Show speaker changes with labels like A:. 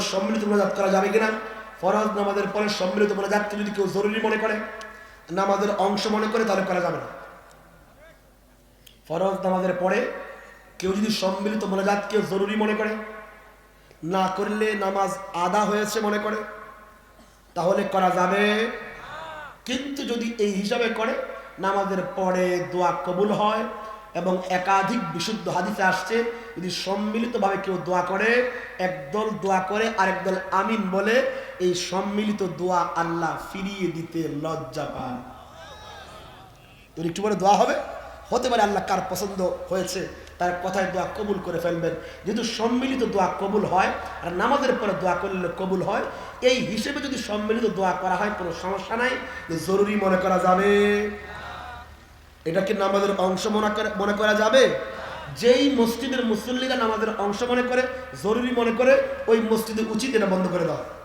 A: সম্মিলিত মোনাজাত করা যাবে কিনা? ফরজ নামাজের পরে সম্মিলিত মোনাজাতকে যদি কেউ জরুরি মনে করে, নামাজের অংশ মনে করে, তাহলে করা যাবে না। ফরজ নামাজের পরে কেউ যদি সম্মিলিত মোনাজাতকে জরুরি মনে করে, না করলে নামাজ আদা হয়েছে মনে করে, তাহলে করা যাবে। কিন্তু যদি এই হিসাবে করে, নামাজের পরে দোয়া কবুল হয় এবং একাধিক বিশুদ্ধ হাদিসে আসছে, যদি সম্মিলিতভাবে কেউ দোয়া করে, একদল দোয়া করে আরেক দল আমিন বলে, এই সম্মিলিত দোয়া আল্লাহ ফিরিয়ে দিতে লজ্জা পান। তোর একটু পরে দোয়া হবে, হতে পারে আল্লাহ কার পছন্দ হয়েছে, তার কথায় দোয়া কবুল করে ফেলবেন। যেহেতু সম্মিলিত দোয়া কবুল হয়, আর নামাজের পরে দোয়া করলে কবুল হয়, এই হিসেবে যদি সম্মিলিত দোয়া করা হয়, কোনো সমস্যা নাই জরুরি মনে করা যাবে। এটাকে নামাজের অংশ মনে করে মনে করা যাবে? যেই মসজিদের মুসল্লিরা নামাজের অংশ মনে করে, জরুরি মনে করে, ওই মসজিদে উচিত এটা বন্ধ করে দেওয়া।